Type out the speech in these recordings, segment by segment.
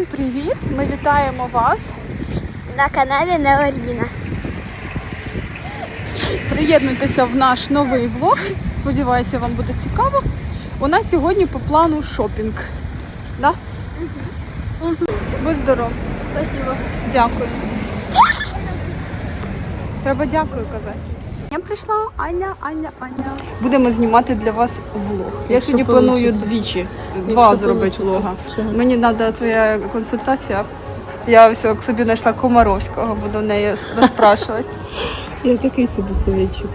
Усім привіт! Ми вітаємо вас. на каналі Неоріна. Приєднуйтеся в наш новий влог. Сподіваюся, вам буде цікаво. У нас сьогодні по плану шопінг. Да? Будь здоров. Спасибо. Дякую. Треба дякую казати. Я прийшла, Аня, Аня, Аня. Будемо знімати для вас влог. Я Якщо сьогодні планую получиться. двічі, два Якщо зробити получиться. влога. Чого? Мені треба твоя консультація. Я все собі знайшла Комаровського, буду в неї розпрашувати. Я такий собі совєтчик.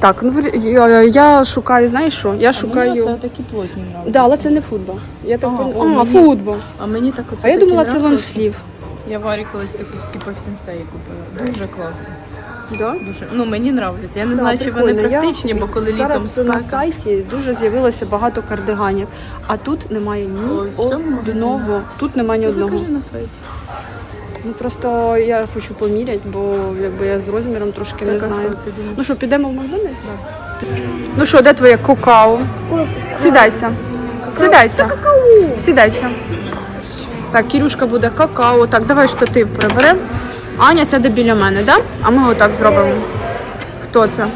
Так, ну в- я, я шукаю, знаєш що? Я шукаю. Це такі плотні нравиться. Да, але це не футбол. Я так Ага, пон- о, а, мені- футбол. А мені так оце А я такі думала, це нравилось. лонслів. Я Варі колись таку, типу, в сенсеї купила. Дуже класно. Да? Дуже. Ну, мені нравиться. Я не Да, знаю, чи вони прикольно. Я- практичні, бо коли літом Зараз на сайті дуже з'явилося багато кардиганів, а тут немає ні одного. Тут немає ні Ти одного. на сайті. Ну просто я хочу поміряти, бо якби я з розміром трошки не Так, а знаю. що ти? Ну що, підемо в Макдональдс? Ну що, де твоє какао? Сідайся. Сідайся. Сідайся. Так, Кірюшка буде какао. Так, давай штатив приберемо. Аня сяде біля мене, да? А ми отак зробимо. Хто це?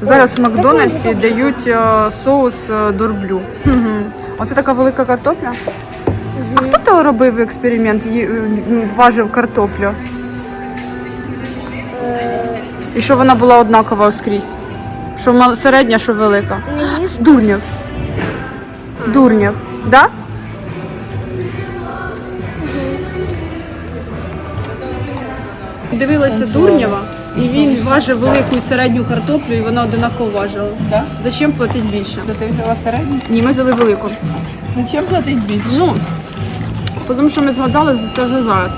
Зараз в Макдональдсі дають е, соус е, дурблю. Оце така велика картопля. А хто то робив експеримент, ї- е, важив картоплю? І що вона була однакова скрізь? Що мал- середня, що велика? Дурнєв. Дурнєв. Да? Дивилася Дурнєва, і він важив велику і середню картоплю, і вона одинаково важила. Да? Зачем платити більше? То ти взяла середню? Ні, ми взяли велику. Зачем платити більше? Ну, тому що ми згадали за це вже зараз.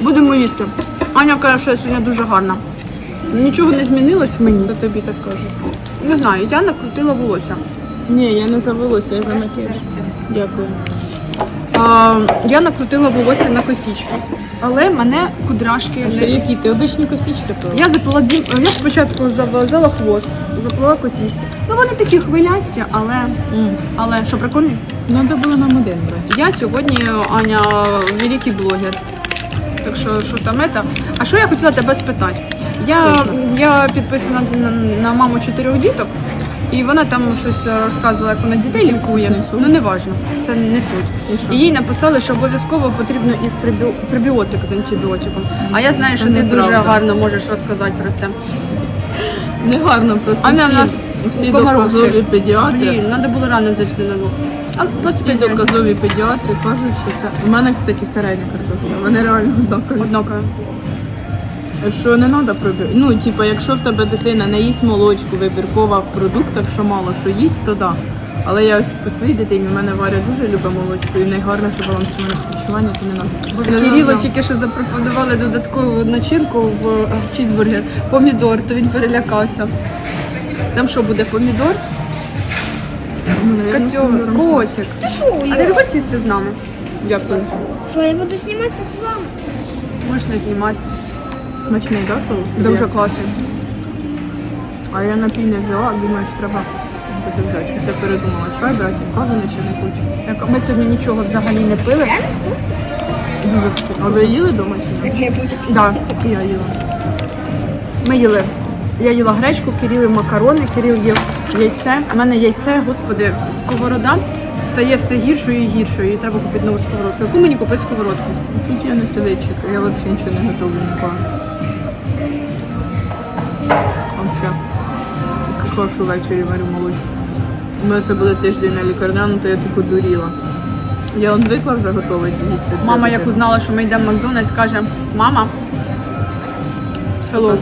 Будемо їсти. Аня каже, що я сьогодні дуже гарна. Нічого не змінилось в мені. Це тобі так кажеться. Не знаю, я накрутила волосся. Ні, я не завелася, я за макіяж. Дякую. Я накрутила волосся на косічку. Але мене кудряшки А що, не... які ти обичні косічки пила? Я заплела дві. Я спочатку зав'язала хвост, заплела косічки. Ну вони такі хвилясті, але. М. Але що прикольні? Надо було нам один брати. Я сьогодні, Аня, великий блогер. Так що, що там это? А що я хотіла тебе спитати? Я, я підписана на, на маму чотирьох діток, і вона там щось розказувала, як вона дітей лікує. Ну не важно, це не суть. І їй написали, що обов'язково потрібно із пребіо- пребіотик з антибіотиком. А я знаю, що ти дуже гарно можеш розказати про це. Не гарно просто Аня, всі, в нас всі доказові педіатри. Блін, треба було рано взяти на двох. А Всі доказові педіатри кажуть, що це. У мене, кстати, середня картошка. Вони реально однакові. Однаково. Що не треба пробити. Ну, типу, якщо в тебе дитина не їсть молочку вибіркова в продуктах, що мало що їсть, то да. Але я ось по своїй дитині, в мене Варя дуже любить молочку, і найгарне збалансоване харчування, то не треба. Кирило тільки що запропонували додаткову начинку в е, чізбургер. Помідор, то він перелякався. Там що буде помідор? Котьор, котик. А ти не хочеш сісти з нами? Дякую. Що я буду зніматися з вами? Можна зніматися. Смачний, да, соус? Дуже класний. А я напій не взяла, думаю, що треба буде взяти. Щось я передумала. Чай брати, каву наче не хочу. Як Ми сьогодні нічого взагалі не пили. Реально вкусно. Дуже А ви їли вдома чи ні? Так я буду Да. І я їла. Ми їли. Я їла гречку, Кирил макарони, Кирил їв яйце. У мене яйце, господи, сковорода стає все гіршою і гіршою. І треба купити нову сковородку. Яку мені купити сковородку? Тут я не совєтчик, я взагалі нічого не готовлю ніколи. Кашу ввечері варю молочку. Мене це буде тиждень на лікарняному, то я тільки дуріла. Я звикла вже готова їсти. Мама, як узнала, що ми йдемо в Макдональдс, каже: мама, hello.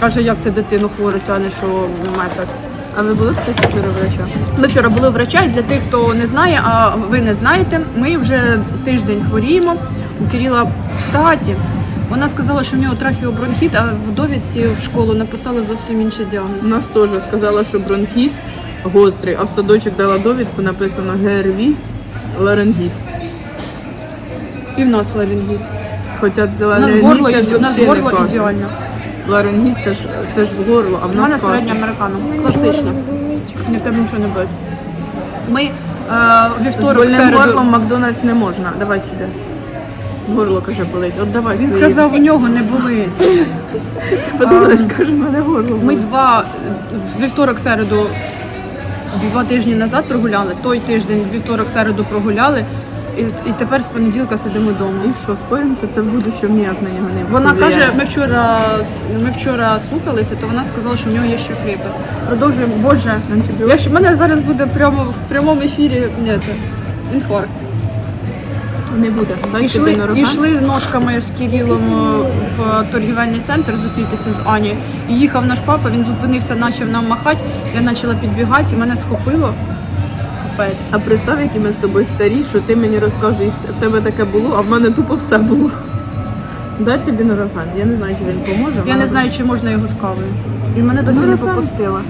каже? Як це дитину хворить, а не що метод. А ви були, кстати, вчора врача? Ми вчора були у врача, і для тих, хто не знає, а ви не знаєте, ми вже тиждень хворіємо. У Кирила статі. Вона сказала, що в нього трахіобронхіт, а в довідці в школу написали зовсім інший діагноз. У нас теж сказала, що бронхіт гострий, а в садочок дала довідку, написано ГРВІ, ларингіт. І в нас ларингіт. Хоча У нас горло, це ж у нас взагалі не горло кашель. ідеально. Ларингіт це ж це ж горло, а в У мене нас кашель. середня американо. Класична. Ні, в тебе нічого не буде. Ми е, вівторок Больним середу. горлом Макдональдс не можна. Давай сюди. Горло каже болить. От давай Він свої. сказав, у нього не болить. Подумаєш, каже, в мене горло. Ми два вівторок середу два тижні назад прогуляли. Той тиждень вівторок середу прогуляли. І, і тепер з понеділка сидимо вдома. І що, споримо, що це в будущому ніяк на нього не Вона повлияє? каже, ми вчора ми вчора слухалися, то вона сказала, що в нього є ще хрипи. Продовжуємо. Боже, Антибіотик? якщо в мене зараз буде прямо в прямому ефірі ні, інфаркт. Не буде. Дай Ішли, норофен. ішли ножками з Кирилом в торгівельний центр зустрітися з Ані. І їхав наш папа, він зупинився, почав нам махати. Я почала підбігати, і мене схопило. Капець. А представ, які ми з тобою старі, що ти мені розказуєш, в тебе таке було, а в мене тупо все було. Дай тобі норофен. Я не знаю, чи він поможе. Я не знаю, чи можна його з кавою. І мене досі не попустила.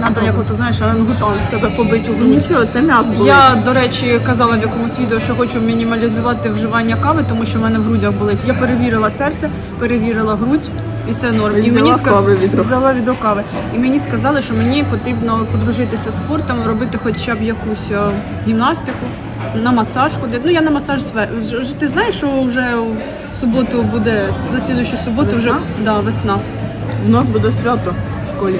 Надо, як от, знаєш, орангутан себе побити у Ну. Нічого, це м'ясо було. Я, до речі, казала в якомусь відео, що хочу мінімалізувати вживання кави, тому що в мене в грудях болить. Я перевірила серце, перевірила грудь і все норм. І взяла сказ- кави відро. взяла відро кави. І мені сказали, що мені потрібно подружитися з спортом, робити хоча б якусь е, гімнастику, на масаж ходити. Ну я на масаж ж Ти знаєш, що вже в суботу буде на слідущу суботу вже да, весна. У нас буде свято в школі.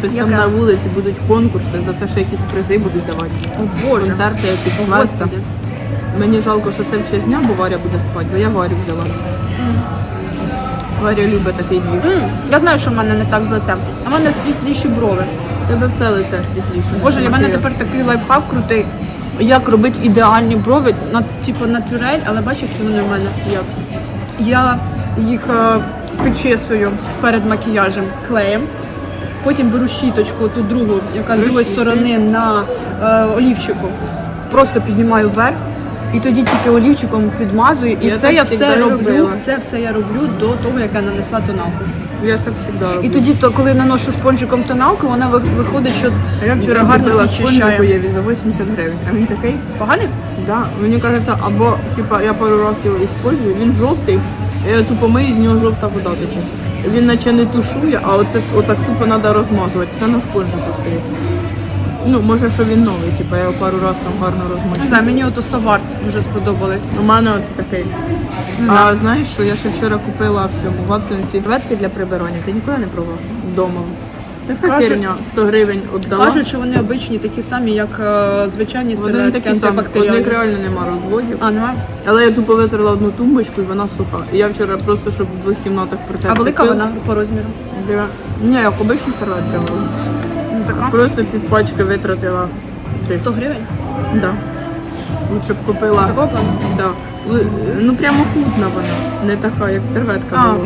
Щось там на вулиці будуть конкурси, за це ще якісь призи будуть давати. О Боже. Концерти, якісь квести. Мені жалко, що це в честь дня, бо Варя буде спати, бо я Варю взяла. Варя любить такий двіж. М, Я знаю, що в мене не так з лицем. У мене світліші брови. У тебе все лице світліше. Боже, для мене Ти- тепер такий лайфхак крутий. Як робити ідеальні брови, на, типу натюрель, але бачиш, вони в мене як. Я їх е, підчесую перед макіяжем клеєм. Потім беру щіточку, ту другу, яка з другої сторони на е, олівчику. Просто піднімаю вверх. І тоді тільки олівчиком підмазую, і Я це я все роблю. робила. Це все я роблю до того, як я нанесла тоналку. Я це завжди роблю. І тоді, то, коли наношу спонжиком тоналку, вона виходить, що А я вчора гарно спонжик Єві за 80 гривень. А він такий, Поганий? да, мені кажеться, або типа я пару разів його іспользую, він жовтий, я тупо мию, з нього жовта вода тече. Він наче не тушує, а оце отак тупо треба розмазувати. Все на спонжику стається. Ну, може, що він новий, типу я його пару разів там гарно Не розмочу. знаю, мені ото Саварт дуже сподобалось. У мене оце такий. А знаєш, що я ще вчора купила в цьому ватсонці ветки для прибирання. Ти ніколи не пробував? Вдома. Така Кажуть- херня, 100 гривень віддала. Кажуть, що вони обичні такі самі, як е, звичайні Вони серветки такі самі, антибактеріальні. реально нема розводів. А, нема? Але я тупо витерла одну тумбочку і вона суха. І я вчора просто, щоб в двох кімнатах протерти. А велика пил. вона по розміру? Для... Ні, як обичні серветки. були. Ну, така. Просто півпачки витратила цих. 100 гривень? Да. Лучше б купила. Такого плану? Да. Ну прямо крупна вона, не така, як серветка А. була.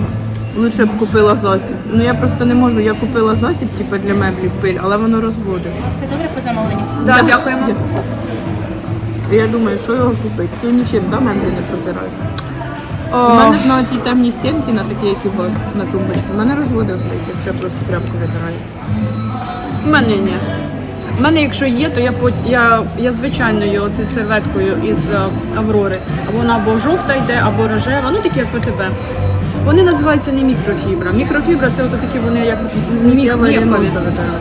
Лучше б купила засіб. Ну я просто не можу. Я купила засіб, типу, для меблів пиль, але воно розводить. Все добре по замовленню? Да, дякуємо. Я думаю, що його купити? Ти нічим да, меблі не протираєш. У мене ж на оцій темній стінки, на такі, як і у вас, на тумбочці, у мене розводи остаються, якщо я просто тряпку витираю. в мене ні. У мене, якщо є, то я пот- я, я звичайною оцею серветкою із е, Аврори. Або вона або жовта йде, або рожева, ну такі як ПТБ. Вони називаються не мікрофібра. Мікрофібра це ото такі вони як міх, міхові.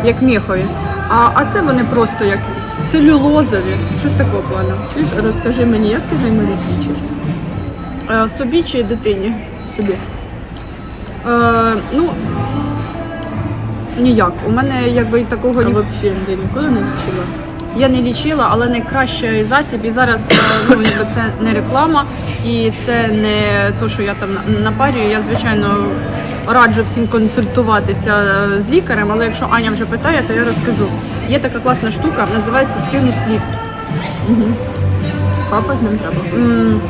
Як міхові. А, а це вони просто як целюлозові, щось такого плану. Чуєш, розкажи мені, як ти гайморит лічиш? Е, собі чи дитині? Собі. Е, ну, ніяк. У мене якби такого А ні... взагалі ніколи не лічила? Я не лічила, але найкращий засіб. І зараз е, ну, якби це не реклама, і це не то, що я там напарюю. Я звичайно раджу всім консультуватися е, з лікарем, але якщо Аня вже питає, то я розкажу. Є така класна штука, називається синус ліфт. Капать нам треба. М,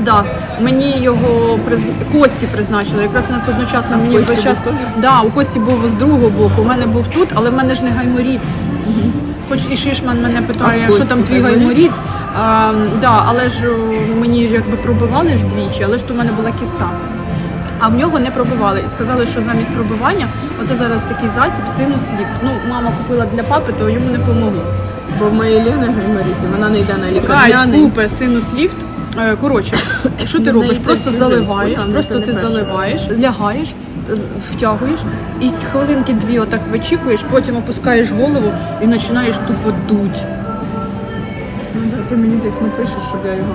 Да, мені його приз... Кості призначили. Якраз у нас одночасно мені весь час. Да, у Кості був з другого боку. У мене був тут, але в мене ж не гайморіт. Хоч і Шишман мене питає, що там твій гайморіт? А, да, але ж мені якби пробивали ж двічі, але ж то в мене була кіста. А в нього не пробивали. І сказали, що замість пробивання, оце зараз такий засіб, синус ліфт. Ну, мама купила для папи, то йому не помогло. Бо в моєї Лени гайморіт, і вона не йде на Хай лікарняний. купе синус ліфт. Е, Коротше, що ти робиш? Просто заливаєш, просто ти заливаєш, лягаєш, втягуєш і хвилинки дві отак вичікуєш, потім опускаєш голову і починаєш тупо дуть. Ну да, ти мені десь напишеш, щоб я його.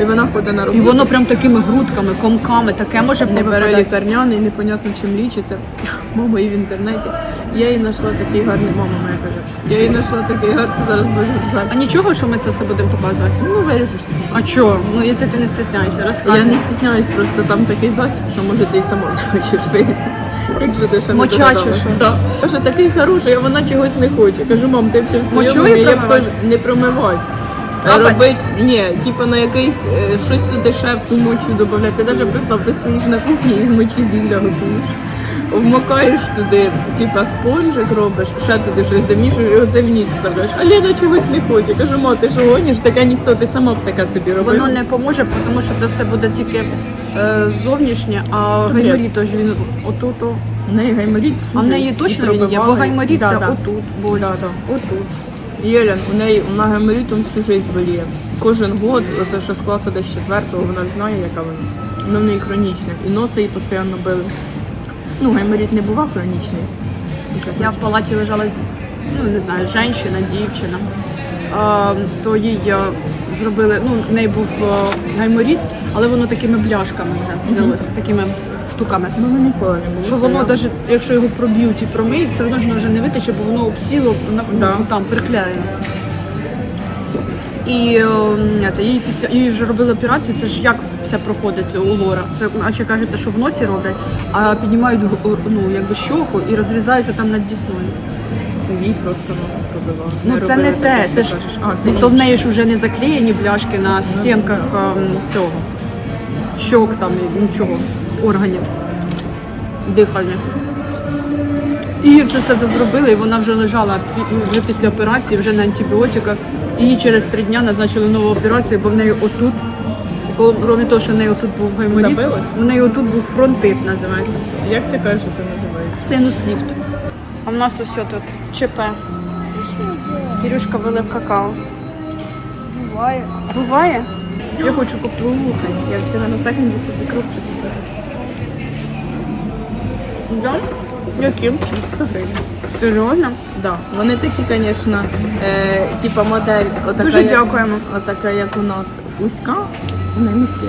І вона ходить на І воно прям такими грудками, комками, таке може не бере лікарняний, непонятно чим лічиться. Мама і в інтернеті. Я їй знайшла такий гарний, мама моя каже. Я їй знайшла такий гарний, зараз боже ржати. А нічого, що ми це все будемо показувати? Ну вирішиш. А чого? Ну, якщо ти не стісняєшся, розказуй. Я не стісняюсь, просто там такий засіб, що може ти і сама захочеш вирізати. Якщо ти ще не що? Да. Каже, такий хороший, а вона чогось не хоче. Кажу, мам, ти взагалі в своєму я б теж не промивати. Робить, ні, типу на якийсь е, щось туди ще в ту мочу додати. Ти навіть представ, ти стоїш на кухні і з мочі зілля готуєш. Вмикаєш туди, типа спонжик робиш, ще туди щось домішуєш і оце в ніс вставляєш. А Лена чогось не хоче. Кажу, ма, ти що гониш, таке ніхто, ти сама б таке собі робила. Воно не поможе, тому що це все буде тільки е, зовнішнє, а Бред. гайморіт тож він отут. В неї гайморіт всю А в неї жизнь. точно він є, бо пробивали. гайморіт це да. отут боль. Да, да. Отут. Єлен, у неї вона гайморітом всю життя боліє. Кожен год, оце що з класу десь четвертого, вона знає, яка вона. Вона в неї хронічна. І носи її постійно били. Ну, гайморіт не бував хронічний. Я в палаті лежала, ну не знаю, жінка, дівчина. А, то їй е, зробили, ну, в неї був е, гайморіт, але воно такими бляшками вже взялося, такими штуками. Ну, вона ніколи не було. Що воно навіть, якщо його проб'ють і промиють, все одно ж воно вже не витече, бо воно обсіло Да. ну, там приклеєно. І е, це, їй після їй ж робили операцію, це ж як все проходить у лора. Це наче кажеться, що в носі роблять, а піднімають ну, якби щоку і розрізають там над дісною. Їй просто нос пробивав. Ну це не те, це ж А, це ну, то в неї ж вже не заклеєні бляшки на стінках ем, цього щок там і нічого, органів дихальних. І їй все це зробили, і вона вже лежала вже після операції, вже на антибіотиках. І через три дні назначили нову операцію, бо в неї отут, крім того, що в неї отут був гайморіт, у неї отут був фронтит, називається. Як ти кажеш, що це називається? Синус ліфт. А в нас усе тут ЧП. Кірюшка вилив какао. Буває. Буває? Я хочу купити. Я вчора на секунді собі крупси купила. Да? Які? 100 гривень. Серйозно? Да. Вони такі, звісно, е, типа модель отака, Дуже як, дякуємо. отака, як у нас узька, вони міські.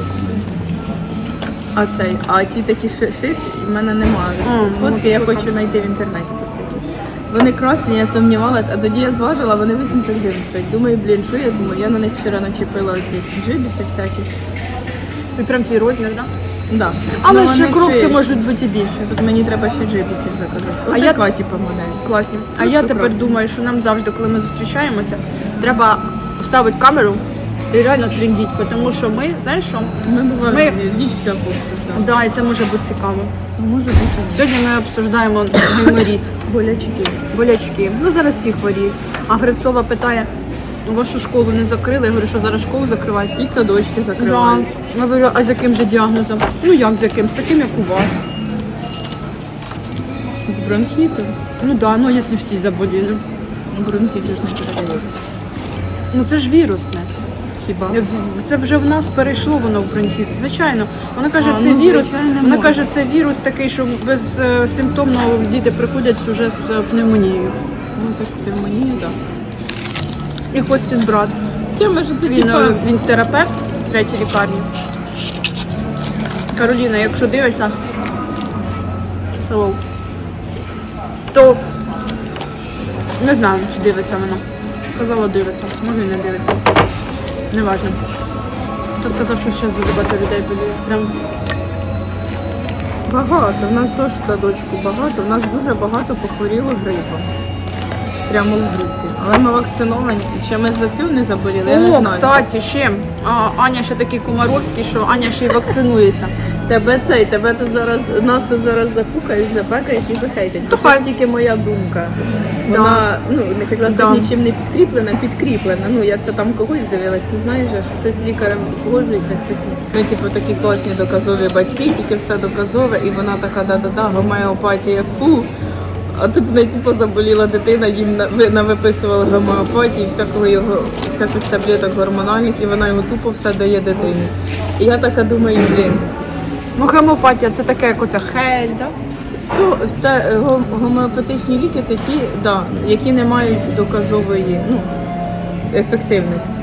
А цей, а ті такі ши- шиш, і в мене немає. Фотки ну, я хочу знайти в інтернеті просто такі. Вони красні, я сумнівалась, а тоді я зважила, вони 80 гривень стоять. Думаю, блін, що я думаю? Я на них вчора начепила оці джибіці всякі. І прям твій розмір, так? Да? Да. Але Ну, ще вони крокси ширші. можуть бути і більше. Тут мені треба ще джибіців заказати. А А я- така, типу, модель. Класні. А Просто я тепер крокси. думаю, що нам завжди, коли ми зустрічаємося, треба ставити камеру і реально трендіть, тому що ми, знаєш що? Ми буваємо Ми- діч всяку обсуждаємо. Да, і це може бути цікаво. Може бути. Сьогодні ми обсуждаємо гайморіт. Болячки. болячки. Ну зараз всі хворіють. А Грицова питає: вашу школу не закрили? Я говорю, що зараз школу закривають. І садочки Да. Я говорю, а з яким же діагнозом? Ну як з яким? З таким, як у вас. З бронхітом. Ну да, ну якщо всі заболіли. Бронхіт же ж не передає. Ну це ж вірусне. Хіба? Це вже в нас перейшло воно в бронхіт. Звичайно. Вона каже, А, це ну, вірус. Вона каже, це вірус такий, що без е, діти приходять вже з е, пневмонією. Ну це ж пневмонія, так. І Костін брат. Тема ж це Він, типа. е, він терапевт в третій лікарні. Кароліна, якщо дивишся, hello, то не знаю, чи дивиться вона. Казала, дивиться, може і не дивиться. Неважно. Тут казав, що зараз дуже багато людей буде. Прям Багато. У нас теж в садочку багато. У нас дуже багато похворіло грипом. Прямо в групі. Але ми вакциновані. Чи ми за цю не заболіли? Я не О, знаю. кстати, ще а, Аня ще такий комаровський, що Аня ще й вакцинується. Тебе цей, тебе тут зараз, нас тут зараз зафукають, запекають і захейтять. Бо Це ж тільки моя думка. Вона, ну, не хотіла сказати, Да. нічим не підкріплена, підкріплена. Ну, я це там когось дивилась, ну знаєш, ж, хтось з лікарем погоджується, хтось ні. Ми, типу, такі класні доказові батьки, тільки все доказове, і вона така, да-да-да, гомеопатія, фу. А тут в неї тупо заболіла дитина, їм на- ви- навиписували гомеопатії, всякого його, всяких таблеток гормональних, і вона його тупо все дає дитині. І я така думаю, блін. Ну, гемопатія це таке, як оця хель, да? То та гомеопатичні ліки це ті, да, які не мають доказової ну, ефективності.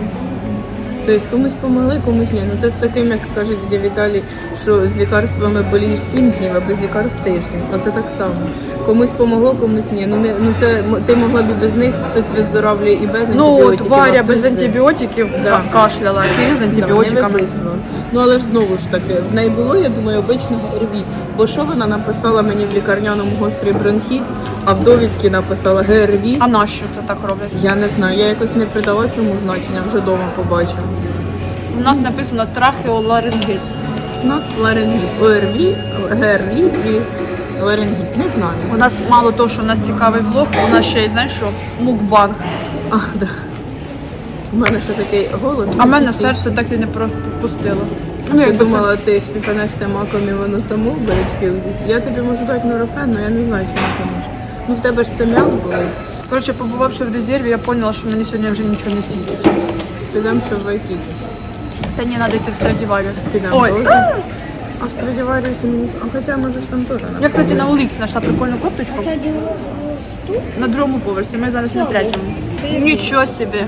Тобто комусь помогли, комусь ні. Ну це з таким, як каже дядя Віталій, що з лікарствами болієш 7 днів, а без лікарств тиждень. Оце так само. Комусь помогло, комусь ні. Ну не ну це ти могла б і без них, хтось виздоравлює і без Ну, от Варя без антибіотиків Да. кашляла, а Кирил з Да, не антибіотиками. Ну але ж знову ж таки, в неї було, я думаю, обичне ГРВІ. Бо що вона написала мені в лікарняному гострий бронхіт, а в довідці написала ГРВІ. А нащо це так роблять? Я не знаю, я якось не придала цьому значення, вже вдома побачила. У нас написано трахеоларингит. У нас ларингіт, ОРВІ, ГРВІ і ларингіт. Не знаю. У нас мало того, що у нас цікавий влог, у нас ще є, знаєш що, мукбанг. А, да. У мене ще такий голос. А в мене серце так і не пропустило. Ну, я думала, ти шліпанешся маком і воно само в беречки. Я тобі можу дати нурофен, але я не знаю, чи не поможе. Ну в тебе ж це м'яз болить. Коротше, побувавши в резерві, я поняла, що мені сьогодні вже нічого не світить. Підемо ще в Вайкікі. Та ні, треба йти в Страдіваріус. Підемо Ой. А в Страдіваріусі мені... А хоча, може ж там теж. я, кстати, на Оліксі знайшла прикольну кофточку. На другому поверсі, ми зараз на третьому. Нічого собі.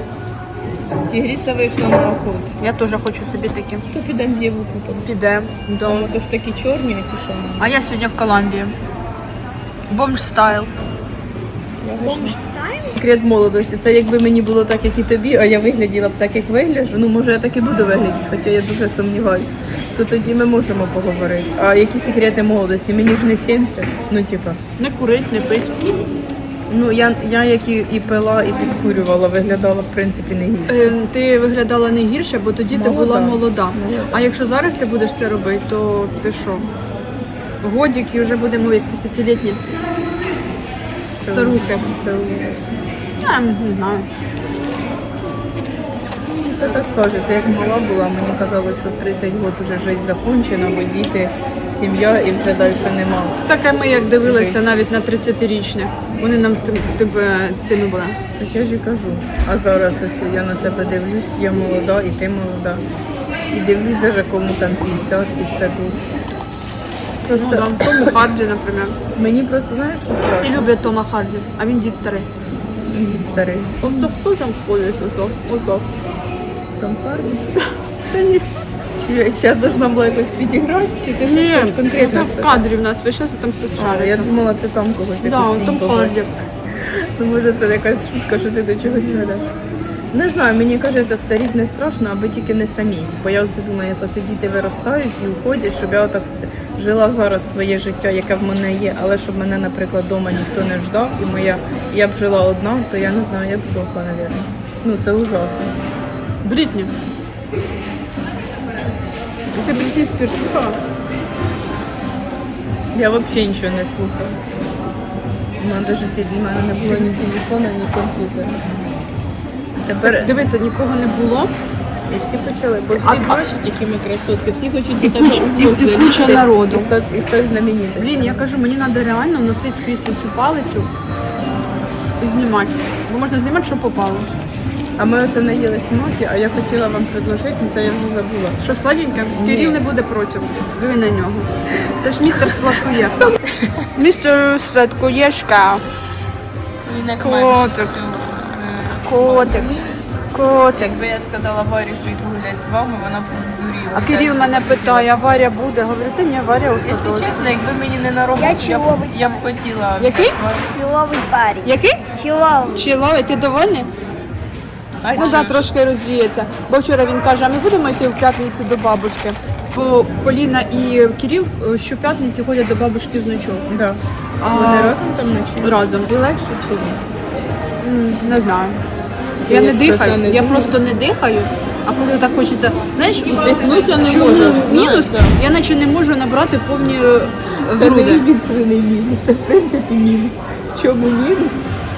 Тігріця вийшла на охот. Я теж хочу собі такі. То підемо діву купимо. Підемо. Дома то ж такі чорні, оці що. А я сьогодні в Колумбії. Бомж стайл. Секрет молодості. Це якби мені було так, як і тобі, а я вигляділа б так, як вигляджу. Ну, може, я так і буду виглядати, хоча я дуже сумніваюся. То тоді ми можемо поговорити. А які секрети молодості? Мені ж не 70. Ну, типа. Не курить, не пить. Ну, я, я як і, і пила, і підкурювала, виглядала, в принципі, не гірше. Е, Ти виглядала не гірше, бо тоді ти була молода. Молода. А якщо зараз ти будеш це робити, то ти що? Годік і вже будемо як 50-літні Це старухи. Це ужас. Я не знаю. Ну, Все так кажеться. Як мала була, мені казалось, що в 30 років вже життя закончена, бо діти, сім'я і вже далі нема. Таке ми як дивилися навіть на 30-річних. Вони нам тебе цими були. Так я ж і кажу. А зараз ось я на себе дивлюсь, я молода, і ти молода. І дивлюсь навіть кому там 50 і все тут. Ну, Просто да. Тому Харді, наприклад. мені просто знаєш, що Всі люблять Тома Харді, а він дід старий. Він Дід старий. От то хто там ходить? Ото? Ото. Том Харді. Та ні. Чи я, я должна була якось підіграти, чи ти щось Ні, хочеш конкретно це в сказати? кадрі в нас весь час там хтось А, я шариться. думала, ти там когось Да, якось он Том цінь побачиш. Ну, може, це якась шутка, що ти до чогось ведеш. Не знаю, мені кажеться, старіть не страшно, аби тільки не самі. Бо я оце думаю, як оце діти виростають і уходять, щоб я отак с- жила зараз своє життя, яке в мене є, але щоб мене, наприклад, вдома ніхто не ждав, і моя я б жила одна, то я не знаю, я б здохла, мабуть. Ну це ужасно. Ти Брітні Спірс слухала? Я взагалі нічого не мене навіть ті- в мене не було ні телефона, ні комп'ютера. Тепер Дивися, нікого не було. І всі почали, бо всі А- бачать, які ми красотки, всі хочуть до тебе і- і куча народу. І стати, і стати знаменитостю. Блін, я кажу, мені треба реально носити скрізь цю палицю і знімати. Бо можна знімати, що попало. А ми оце наїлись маки, а я хотіла вам предложити, але це я вже забула. Що сладеньке? Кирил не буде проти. Диви на нього. Це ж містер Сладкоєшка. Містер Сладкоєшка. Котик. Котик. Котик. Якби я сказала Варі, що йду гуляти з вами, вона б здуріла. А Кирил мене питає, а Варя буде? Говорю, та ні, Варя у Якщо чесно, якби мені не на роботу, Я я, б, чоловік. я б хотіла. Який? Чоловий парень. Який? Чоловий. Чиловий, ти довольний? Ну так, да, трошки розвіється. Бо вчора він каже, а ми будемо йти в п'ятницю до бабушки. Бо Поліна і Кирил е, щоп'ятниці ходять до бабушки з ночовки. Да. А- Вони разом там ночі? Разом. Тобі легше чи ні? М, Не знаю. Я не дихаю, не я просто не дихаю, а коли так хочеться, знаєш, Вдихнуть я не чому можу, мінус, знаєш, я наче не можу набрати повні е, Це не груди. єдиний мінус, це в принципі мінус. В чому мінус?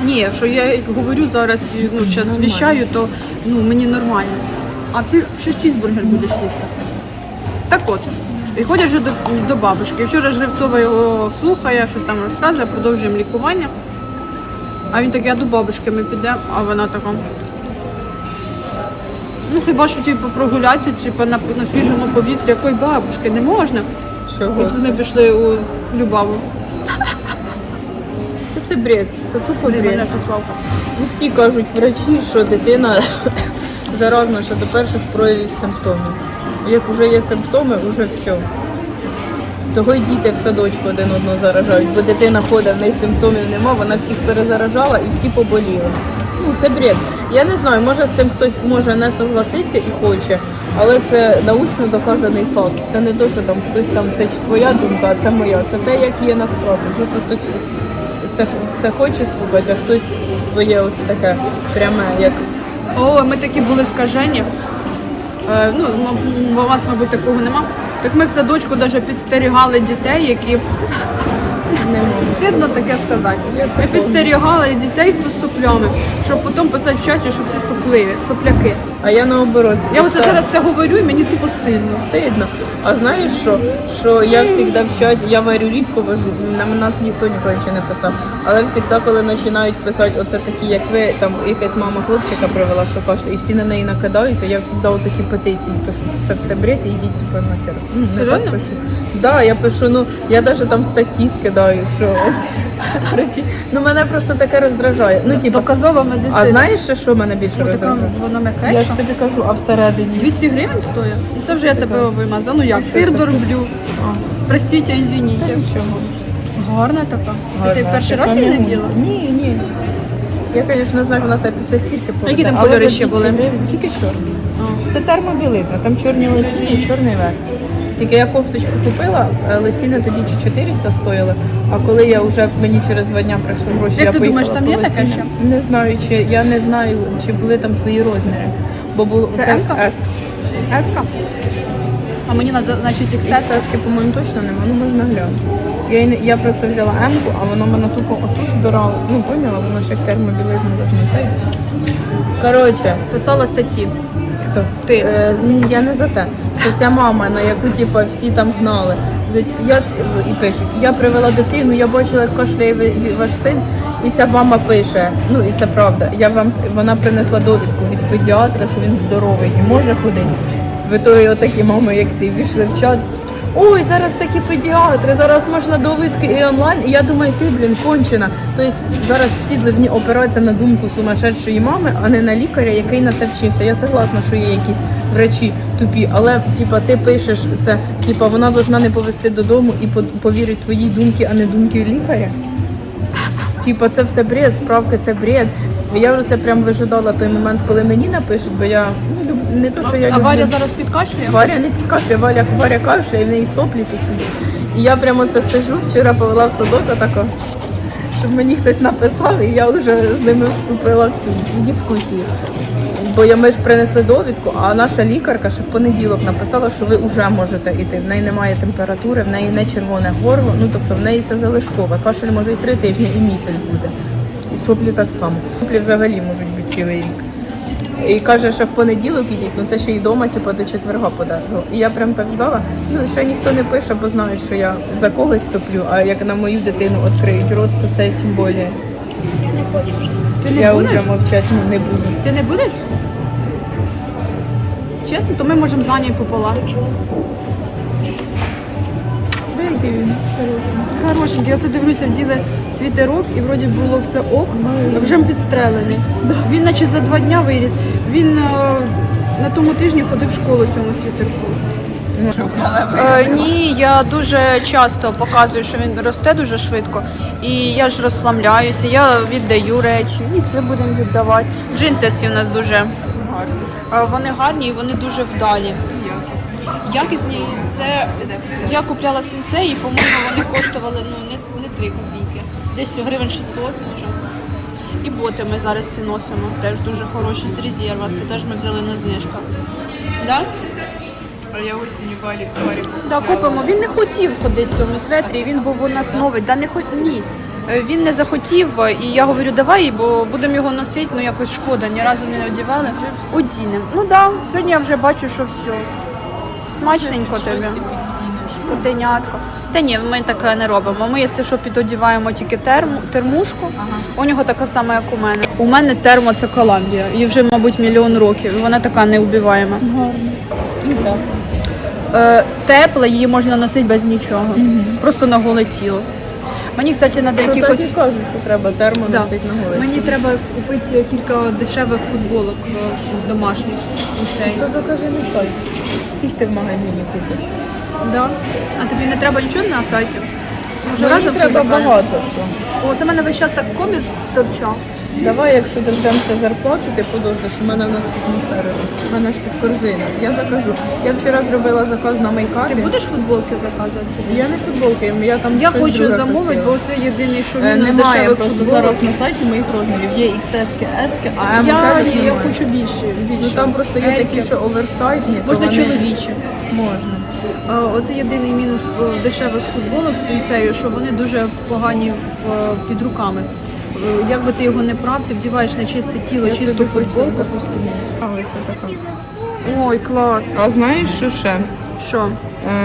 Ні, що я як говорю зараз, ну зараз віщаю, то ну мені нормально. А ти ще чізбургер будеш їсти. Так от. І ходять вже до, до бабушки. Вчора Жревцова його слухає, щось там розказує, продовжуємо лікування. А він такий, а до бабушки ми підемо, а вона така. Ну хіба що типу прогулятися, типу, на, на свіжому повітрі, якої бабушки не можна. Чого? Тут ми пішли у Любаву. Це бред, це тупо бред. Ну, кажуть врачі, що дитина заразна ще до перших проявів симптомів. Як вже є симптоми, вже все. Того й діти в садочку один одного заражають, бо дитина ходить, в неї симптомів нема, вона всіх перезаражала і всі поболіли. Ну це бред. Я не знаю, може з цим хтось може не согласиться і хоче, але це научно доказаний факт. Це не то, що там хтось там, це чи твоя думка, а це моя. Це те, як є насправді. Просто хтось це, це хоче слухати, а хтось своє оце таке пряме, як О, ми такі були скажені. Е, ну, у вас, мабуть, такого нема. Так ми в садочку навіть підстерігали дітей, які не можу. стидно таке сказати. Ми підстерігали дітей, хто з соплями, щоб потім писати в чаті, що ці сопливі, сопляки. А я наоборот. Я оце зараз це говорю і мені тупо стидно. Стидно. А знаєш що? Що я завжди в чаті, я варю рідко вожу, на нас ніхто ніколи нічого не писав. Але завжди, коли починають писати, оце такі, як ви, там якась мама хлопчика привела, що кашля, і всі на неї накидаються, я завжди отакі петиції пишу, що це все бред, і йдіть типу нахер. Ну, не так пишу. Да, я пишу, ну я навіть там статті скидаю, що коротше, ну мене просто таке роздражає. Ну, типу, Доказова медицина. а знаєш, що мене більше Ну, роздражає? вона Я ж тобі кажу, а всередині. 200 гривень стоїть? Ну це вже я тебе вимазала. Ну як? Сир дорблю. Простіть, извините. Гарна така. Це ти перший раз її не діла? Ні, ні. Я, звісно, знаю, вона себе після стільки поведе. Які там кольори ще були? Тільки чорні. Це термобілизна, там чорні лосіни, чорний верх. Тільки я кофточку купила, е, лосіни тоді чи 400 стоїли, а коли я вже мені через два дня прийшли гроші, Як я ти думаєш, поїхала там по є таке лосіни. Не знаю, чи я не знаю, чи були там твої розміри. Бо було Це М-ка? S. Еска. А мені треба, значить, XS. XS, по-моєму, точно нема, ну можна глянути. Я, й не- я просто взяла М-ку, а воно мене тупо отут збирало. Ну, поняла, воно ще як термобілизну должно цей. Коротше, Писала статті. Хто? Ти. Е, я не за те. Що ця мама, на яку типу, всі там гнали. Я, і пишуть, я привела дитину, я бачила, як кашляє ваш син, і ця мама пише, ну і це правда. Я вам вона принесла довідку від педіатра, що він здоровий і може ходити. Ви то отакі мами, як ти, війшли в чат. Ой, зараз такі педіатри, зараз можна довідки і онлайн. І я думаю, ти, блін, кончена. Тобто зараз всі повинні опиратися на думку сумасшедшої мами, а не на лікаря, який на це вчився. Я согласна, що є якісь врачі тупі, але типа ти пишеш це, типа вона повинна не повести додому і по- повірить твої думки, а не думки лікаря. Типа це все бред, справки це бред. Я вже це прям вижидала той момент, коли мені напишуть, бо я ну. Не то, що я А люблю. Варя зараз підкашлює? Варя не підкашлює, Варя, Варя кашляє, в неї соплі течуть. І я прямо це сижу, вчора повела в садок отако, щоб мені хтось написав, і я вже з ними вступила в цю в дискусію. Бо я ми ж принесли довідку, а наша лікарка ще в понеділок написала, що ви вже можете йти. В неї немає температури, в неї не червоне горло, ну тобто в неї це залишкове. Кашель може і три тижні, і місяць бути. І соплі так само. Соплі взагалі можуть бути цілий рік. І каже, що в понеділок ідіть, ну це ще й дома, типу, до четверга подарунок. І я прям так ждала. Ну ще ніхто не пише, бо знають, що я за когось топлю, а як на мою дитину відкриють рот, то це тим більше. Ти не Я будеш? вже мовчати ну, не буду. Ти не будеш? Чесно, то ми можемо з Анією попола. Деякий він Хорошенький, я тут дивлюся, вділи світерок і вроді було все ок, а вже підстрелений. Він наче за два дня виріс. Він е, на тому тижні ходив в школу цьому світерку. Е, ні, я дуже часто показую, що він росте дуже швидко. І я ж розслабляюся, я віддаю речі, і це будемо віддавати. Джинси ці у нас дуже гарні. Вони гарні і вони дуже вдалі. Якісні, це я купляла в сенсеї, по-моєму, вони коштували ну, не, не 3 копійки, десь гривень 600 може. І боти ми зараз ці носимо. Теж дуже хороші з резерва. Це теж ми взяли на знижках. Да? А я осінню варі варі. Да, купимо. Він не хотів ходити в цьому светрі, він був у нас новий. Да не хот... Ні. Е, Він не захотів, і я говорю, давай, бо будемо його носити, ну якось шкода, ні разу не одягали. Одінем. Ну так, да, сьогодні я вже бачу, що все. Смачненько тобі. Котенятко. Та ні, ми таке не робимо. Ми, якщо що, підодіваємо тільки терму, термушку. У нього така сама, як у мене. У мене термо це Коламбія. Їй вже, мабуть, мільйон років. і Вона така неубиваєма. І так. Е, тепла, її можна носити без нічого. Просто на голе тіло. Мені, кстати, треба То так якихось. і кажу, що треба термо Да. носити на голові. Мені треба купити кілька дешевих футболок е, домашніх. То закажи на сайт. Їх ти в магазині купиш. Да. А тобі не треба нічого на сайті? Може, Мені разом треба багато що. О, це в мене весь час так комір торчав. Давай, якщо дождемося зарплату, ти подождеш, у мене в нас тут середу. У мене ж тут корзина. Я закажу. Я вчора зробила заказ на мейкапі. Ти будеш футболки заказувати? Я не футболки, я там Я щось хочу друге замовити, хотіла. бо це єдиний, що Е, він Немає дешевих просто футболок. зараз на сайті моїх розмірів. Є XS, S, а М Я, я хочу більше. більше. Ну там просто є такі, що оверсайзні. то Можна вони- чоловічі. Можна. Е, Оце єдиний мінус е, дешевих футболок з сенсею, що вони дуже погані в, е, під руками. Е, Як би ти його не прав, ти вдіваєш на чисте тіло, чисту футболку. Але це така. Ой, клас. А знаєш, що ще? Що?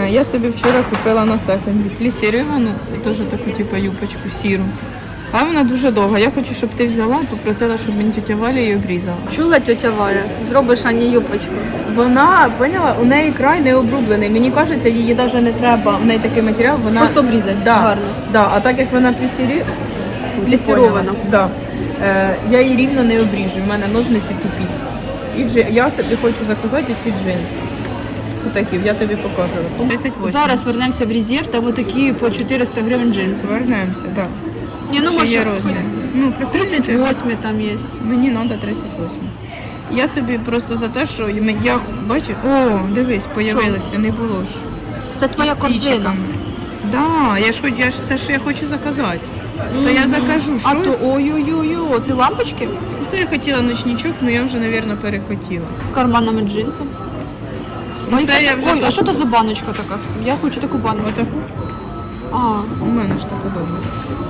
Е, Я собі вчора купила на секонді флісіровану, теж таку типу юбочку сіру. А вона дуже довга. Я хочу, щоб ти взяла і попросила, щоб мені тетя Валя її обрізала. Чула тетя Валя? Зробиш Ані юбочку. Вона поняла, у неї край не обрублений. Мені кажеться, її навіть не треба. В неї такий матеріал, вона Просто обрізати. да, Гарно. Да, а так як вона плісірі... Плісірована. Да. Е, я її рівно не обріжу. У мене ножниці тупі. І дж... я собі хочу заказати ці джинси. Отакі, я тобі показувала. 38. Зараз вернемося в резерв, там такі по 400 гривень джинси. Вернемося, так. Ні, ну Чи може є розмір? Ну, 38 там є. Мені треба 38. Я собі просто за те, що я бачу, о, дивись, появилися, не було ж. Це твоя корзина. стічиками. Да, я ж хоч я ж це ж я хочу заказати. То я закажу А то ой-ой-ой, ці лампочки Це я хотіла ночничок, але я вже, мабуть, перехотіла. з карманами джинсів. Ну, Ой, це я вже ой, а що це за баночка така? Я хочу таку баночку. Отаку? А, У мене ж така добра.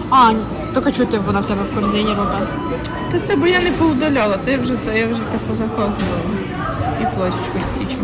а, чого ти вона в тебе в корзині робить? Та це бо я не поудаляла, це я вже це, я вже це позаказувала. І плачечку стічу.